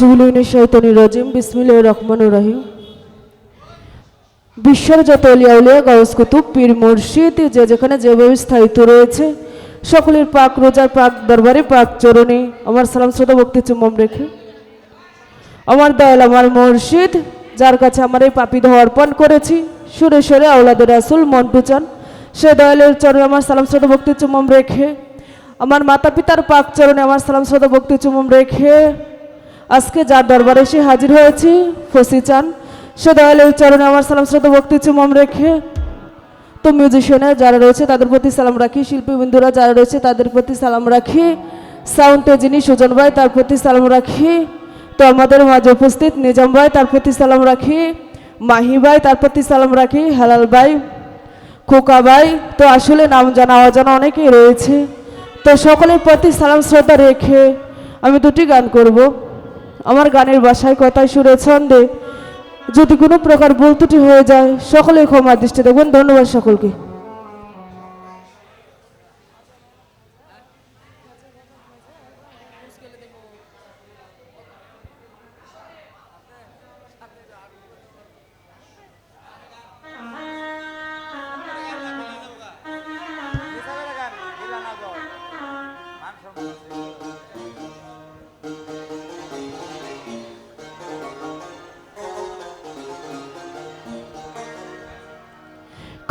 আউজুবিল্লাহিমিনাশ শাইতানির রাজিম। বিসমিল্লাহির রহমানির রহিম। বিশ্বের যত অলিয়া উলিয়া গাউস কুতুব, পীর মুর্শিদ, যে যেখানে যেভাবে স্থায়িত্ব রয়েছে, সকলের পাক রোজার পাক দরবারে পাক চরণে আমার সালাম শ্রদ্ধা ভক্তি চুম্বম রেখে। আমার দয়াল, আমার মুর্শিদ, যার কাছে আমার এই পাপি দেহ অর্পণ করেছি, সুরে সুরে আওলাদের রাসুল মন্টু চান সে দয়ালের চরণে আমার সালাম শ্রদ্ধা ভক্তি চুম্বম রেখে, আমার মাতা পিতার পাক চরণে আমার সালাম শ্রদ্ধা ভক্তি চুম্বম রেখে আজকে যার দরবারে এসে হাজির হয়েছি, ফসি চান। সে দয়ালের উচ্চারণে আমার সালাম, শ্রদ্ধা, ভক্তি চুম্বম রেখে তো মিউজিশিয়ানে যারা রয়েছে, তাদের প্রতি সালাম রাখি। শিল্পী বিন্দুরা যারা রয়েছে, তাদের প্রতি সালাম রাখি। সাউন্ডে যিনি সুজন ভাই, তার প্রতি সালাম রাখি। তো আমাদের মাঝে উপস্থিত নিজাম ভাই, তার প্রতি সালাম রাখি। মাহি ভাই, তার প্রতি সালাম রাখি। হালাল ভাই, খোকা ভাই, তো আসলে নাম জানা অজানা অনেকেই রয়েছে। তো সকলের প্রতি সালাম, শ্রদ্ধা রেখে আমি দুটি গান করব। আমার গানের বাসায় কথায় সুরে ছন্দে যদি কোনো প্রকার ভুল ত্রুটি হয়ে যায় সকলেই ক্ষমা দৃষ্টি দেখবেন ধন্যবাদ সকলকে।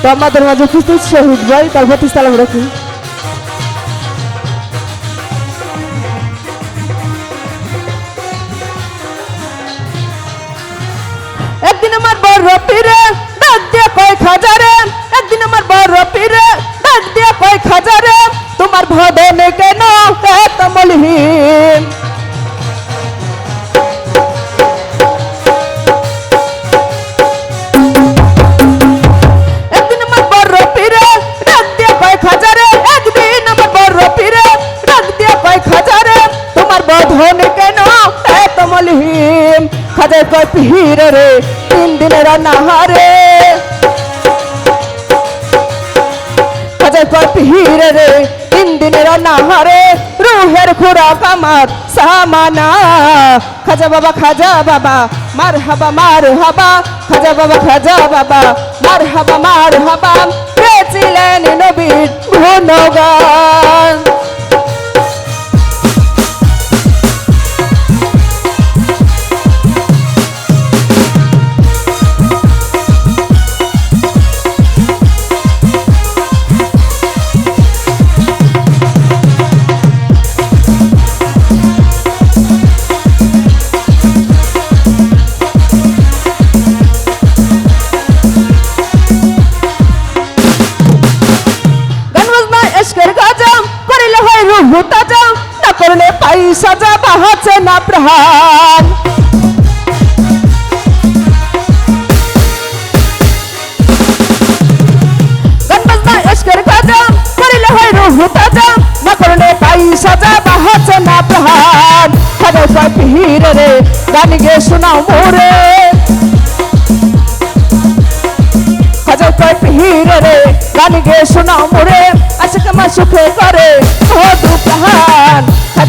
তো আমাদের মাঝে উপস্থিত শহীদ ভাই, তার প্রতি সালাম রাখি। একদিন আমার বড় ডাক দিয়ে কয় খাজারে, একদিন আমার বড় পীরে ডাক দিয়ে কয় খাজারে, তোমার ভদনে কেন এত মলহীন কয় পীর রে তিন দিনের নাহারে কয় পীর রে তিন দিনের নাহারে রুহের খুরাক আমার সামানা খাজা বাবা খাজা বাবা মার হাবা মার হাবা খাজা বাবা খাজা বাবা মার হাবা মার হাবা গেছিলেন নবীর গুণগান তাজাম না করলে পাই সাজা বাহাছে না প্রাণ। কয় পীর রে, গান গে শোনাও মোরে। কয় পীর রে, গান গে শোনাও মোরে। আশিক মা সুখে করে, ও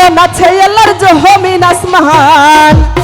আর নাচে আল্লাহর জহমিন আসমান।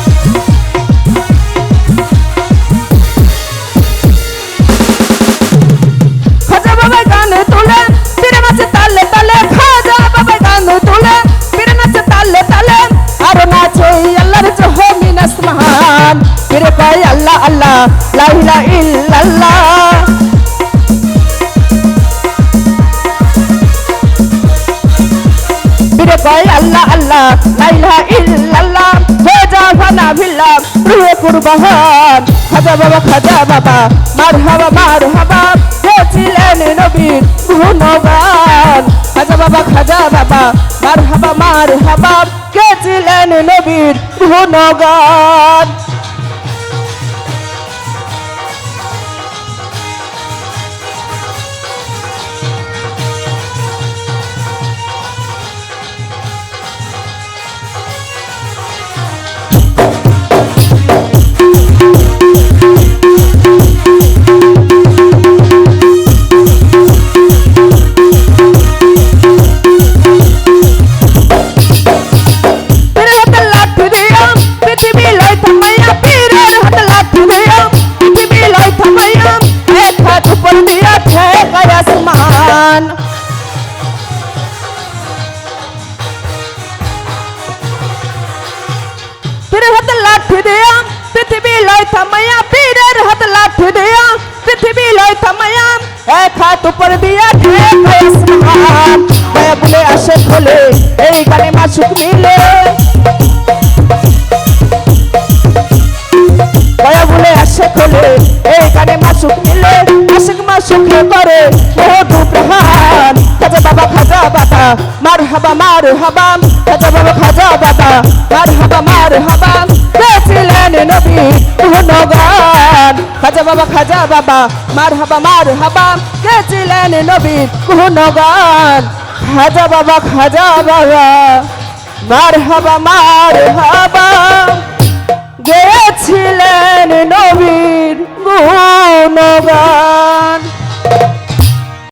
কয় আল্লাহ আল্লাহ, লা ইলাহা ইল্লাল্লাহ। হয়ে যা ফানা বিল্লাহ রুহে কুরবান। খাজা বাবা খাজা বাবা, মারহাবা মারহাবা। হয়েছিলেন নবীর গুণগান। খাজা বাবা খাজা বাবা, মারহাবা মারহাবা। কে ছিলেন নবীর গুণগান। লয় থামাইয়া পীরের হাতে লাঠি দিয়া, পৃথিবী লয় থামাইয়া এক হাত উপর দিয়া আসমান বলে আসে খোলে এই গানে মাসুক মিলে। দয়া বলে আসে খোলে এই গানে মাসুক মিলে। আশিক মাসুকে করে মার হাবা মার হাবা খাজা বাবা। খাজা বাবা মার হাবা মার হাবা গেছিলেন নবী গুণগান খাজা বাবা খাজা বাবা মার হাবা মার হাবা গেছিলেন নবী গুণগান খাজা বাবা খাজা বাবা মার হাবা মার হাবা গেছিলেন নবীর গুণগান